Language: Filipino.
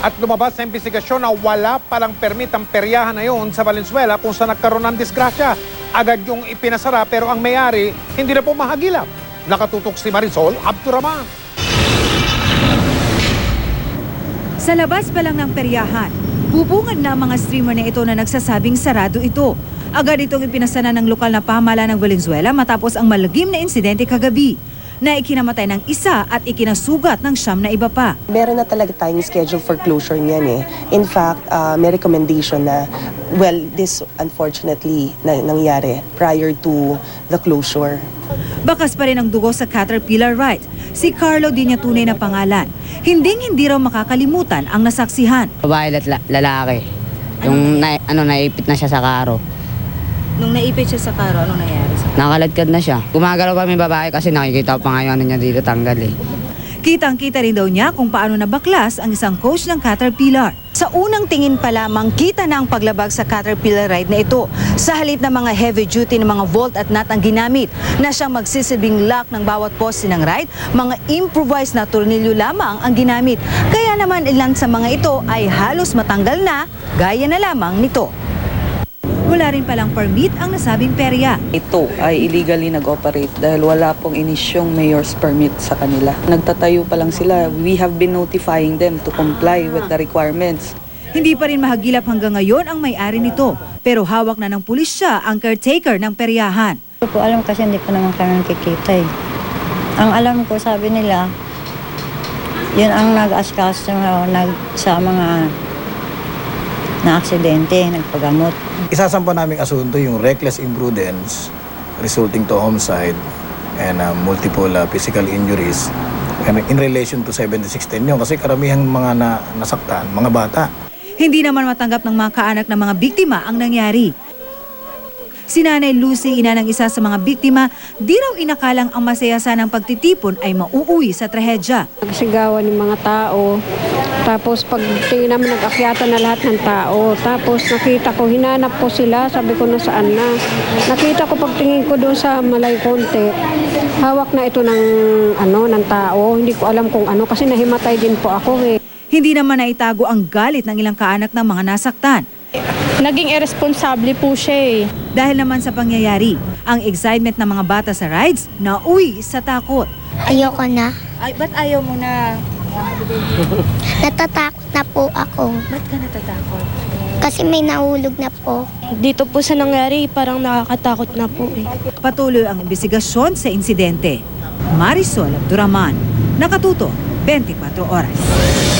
At lumabas sa investigasyon na wala palang permit ang peryahan na yon sa Valenzuela kung saan nagkaroon ng disgrasya. Agad yung ipinasara pero ang may-ari hindi na po mahagilap. Nakatutok si Marisol Abduraman. Sa labas pa lang ng peryahan, bubungad na mga streamer na ito na nagsasabing sarado ito. Agad itong ipinasana ng lokal na pamahala ng Valenzuela matapos ang malagim na insidente kagabi na ikinamatay ng isa at ikinasugat ng siyam na iba pa. Meron na talaga tayong schedule for closure niyan eh. In fact, uh, may recommendation na, well, this unfortunately na, nangyari prior to the closure. Bakas pa rin ang dugo sa Caterpillar Ride. Si Carlo di niya tunay na pangalan. Hinding-hindi raw makakalimutan ang nasaksihan. Babae at la- lalaki. Yung na, ano, naipit na siya sa karo. Nung naipit siya sa karo, anong nangyari Nakaladkad na siya. Gumagalaw kami babae kasi nakikita pa nga yung ano niya dito tanggal eh. Kitang-kita rin daw niya kung paano nabaklas ang isang coach ng Caterpillar. Sa unang tingin pa lamang, kita na ang paglabag sa Caterpillar ride na ito. Sa halip ng mga heavy duty ng mga volt at nut ang ginamit na siyang magsisilbing lock ng bawat poste ng ride, mga improvised na tornilyo lamang ang ginamit. Kaya naman ilan sa mga ito ay halos matanggal na, gaya na lamang nito. Wala rin palang permit ang nasabing perya. Ito ay illegally nag-operate dahil wala pong inisyong mayor's permit sa kanila. Nagtatayo pa lang sila. We have been notifying them to comply with the requirements. Hindi pa rin mahagilap hanggang ngayon ang may-ari nito, pero hawak na ng pulisya ang caretaker ng peryahan. Hindi ko alam kasi hindi pa naman kami nakikita eh. Ang alam ko, sabi nila, yun ang nag-askas nag, sa mga na aksidente, nagpagamot. Isasampa naming asunto yung reckless imprudence resulting to homicide and uh, multiple uh, physical injuries and in relation to 7610 yun kasi karamihang mga na, nasaktan, mga bata. Hindi naman matanggap ng mga kaanak ng mga biktima ang nangyari. Si Nanay Lucy, ina ng isa sa mga biktima, di raw inakalang ang masaya ng pagtitipon ay mauuwi sa trahedya. Nagsigawan ng mga tao. Tapos pag tingin namin nag-akyata na lahat ng tao. Tapos nakita ko, hinanap ko sila. Sabi ko nasaan na. Nakita ko pagtingin ko doon sa malay konti. Hawak na ito ng, ano, ng tao. Hindi ko alam kung ano kasi nahimatay din po ako eh. Hindi naman naitago ang galit ng ilang kaanak ng mga nasaktan. Naging irresponsable po siya eh. Dahil naman sa pangyayari, ang excitement ng mga bata sa rides nauwi sa takot. Ayoko na. Ay, ba't ayaw mo na? Natatakot na po ako. Ba't ka natatakot? Kasi may nahulog na po. Dito po sa nangyari, parang nakakatakot na po eh. Patuloy ang investigasyon sa insidente. Marisol Abduraman, nakatuto 24 oras.